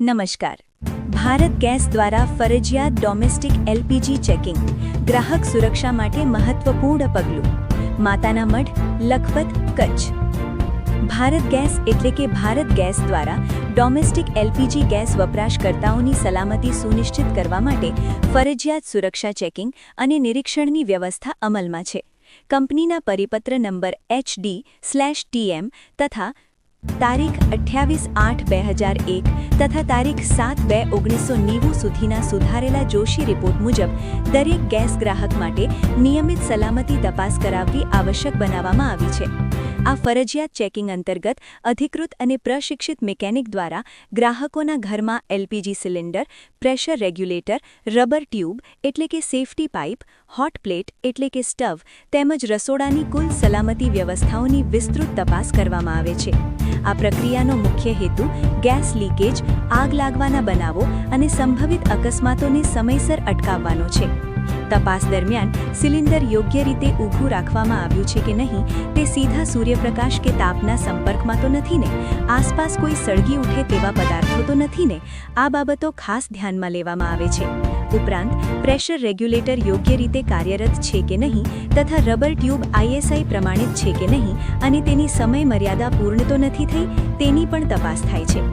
નમસ્કાર. ભારત ગેસ દ્વારા ફરજિયાત ડોમેસ્ટિક એલપીજી ચેકિંગ, ગ્રાહક સુરક્ષા માટે મહત્વપૂર્ણ પગલું. માતાના મઢ, લખપત, કચ્છ. ભારત ગેસ એટલે કે ભારત ગેસ દ્વારા ડોમેસ્ટિક એલપીજી ગેસ વપરાશકર્તાઓની સલામતી સુનિશ્ચિત કરવા માટે ફરજિયાત સુરક્ષા ચેકિંગ અને નિરીક્ષણની વ્યવસ્થા અમલમાં છે. કંપનીના પરિપત્ર નંબર એચડી સ્લેશ ટીએમ તથા તારીખ અઠ્યાવીસ આઠ બે હજાર એક તથા તારીખ સાત બે ઓગણીસો નેવું સુધીના સુધારેલા જોશી રિપોર્ટ મુજબ, દરેક ગેસ ગ્રાહક માટે નિયમિત સલામતી તપાસ કરાવવી આવશ્યક બનાવવામાં આવી છે. આ ફરજિયાત ચેકિંગ અંતર્ગત અધિકૃત અને પ્રશિક્ષિત મિકેનિક દ્વારા ગ્રાહકોના ઘરમાં LPG cylinder, pressure regulator, rubber tube એટલે કે સેફટી પાઇપ, હોટ પ્લેટ એટલે કે સ્ટવ તેમજ રસોડાની કુલ સલામતી વ્યવસ્થાઓની વિસ્તૃત તપાસ કરવામાં આવે છે. આ પ્રક્રિયાનો મુખ્ય હેતુ ગેસ લીકેજ, આગ લાગવાના બનાવો અને સંભવિત અકસ્માતોને સમયસર અટકાવવાનો છે. તપાસ દરમિયાન સિલિન્ડર યોગ્ય રીતે ઊભું રાખવામાં આવ્યું છે કે નહીં તે સીધા સૂર્યપ્રકાશ કે તાપના સંપર્કમાં તો નથી ને? આસપાસ કોઈ સળગી ઉઠે તેવા પદાર્થો તો નથી ને? આ બાબતો ખાસ ધ્યાનમાં લેવામાં આવે છે. ઉપરાંત પ્રેશર રેગ્યુલેટર યોગ્ય રીતે કાર્યરત છે કે નહીં તથા રબર ટ્યુબ આઈએસઆઈ પ્રમાણિત છે કે નહીં અને તેની સમય મર્યાદા પૂર્ણ તો નથી થઈ, તેની પણ તપાસ થાય છે.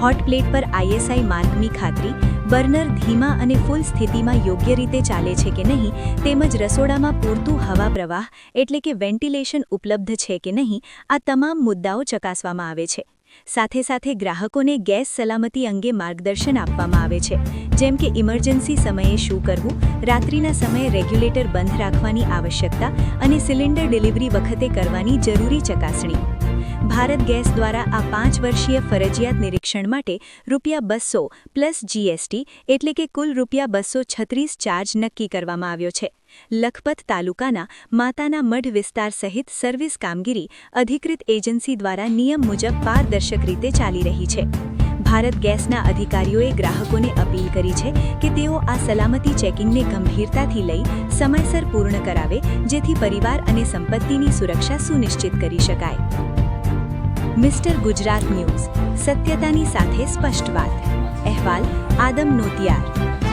હોટ પ્લેટ પર આઈએસઆઈ માર્કની ખાતરી, બર્નર ધીમા અને ફૂલ સ્થિતિમાં યોગ્ય રીતે ચાલે છે કે નહીં તેમજ રસોડામાં પૂરતું હવા પ્રવાહ એટલે કે વેન્ટિલેશન ઉપલબ્ધ છે કે નહીં આ તમામ મુદ્દાઓ ચકાસવામાં આવે છે. સાથે સાથે ગ્રાહકોને ગેસ સલામતી અંગે માર્ગદર્શન આપવામાં આવે છે. જેમ કે ઇમરજન્સી સમયે શું કરવું, રાત્રિના સમયે રેગ્યુલેટર બંધ રાખવાની આવશ્યકતા અને સિલિન્ડર ડિલિવરી વખતે કરવાની જરૂરી ચકાસણી. ભારત ગેસ દ્વારા આ પાંચ વર્ષીય ફરજિયાત નિરીક્ષણ માટે રૂપિયા બસો પ્લસ જીએસટી એટલે કે કુલ રૂપિયા બસો છત્રીસ ચાર્જ નક્કી કરવામાં આવ્યો છે. લખપત તાલુકાના માતાના મઢ વિસ્તાર સહિત સર્વિસ કામગીરી અધિકૃત એજન્સી દ્વારા નિયમ મુજબ પારદર્શક રીતે ચાલી રહી છે. ભારત ગેસના અધિકારીઓએ ગ્રાહકોને અપીલ કરી છે કે તેઓ આ સલામતી ચેકિંગને ગંભીરતાથી લઈ સમયસર પૂર્ણ કરાવે, જેથી પરિવાર અને સંપત્તિની સુરક્ષા સુનિશ્ચિત કરી શકાય. મિસ્ટર ગુજરાત ન્યૂઝ સત્યતાની સાથે સ્પષ્ટ વાત. અહેવાલ આદમ નોતિયાર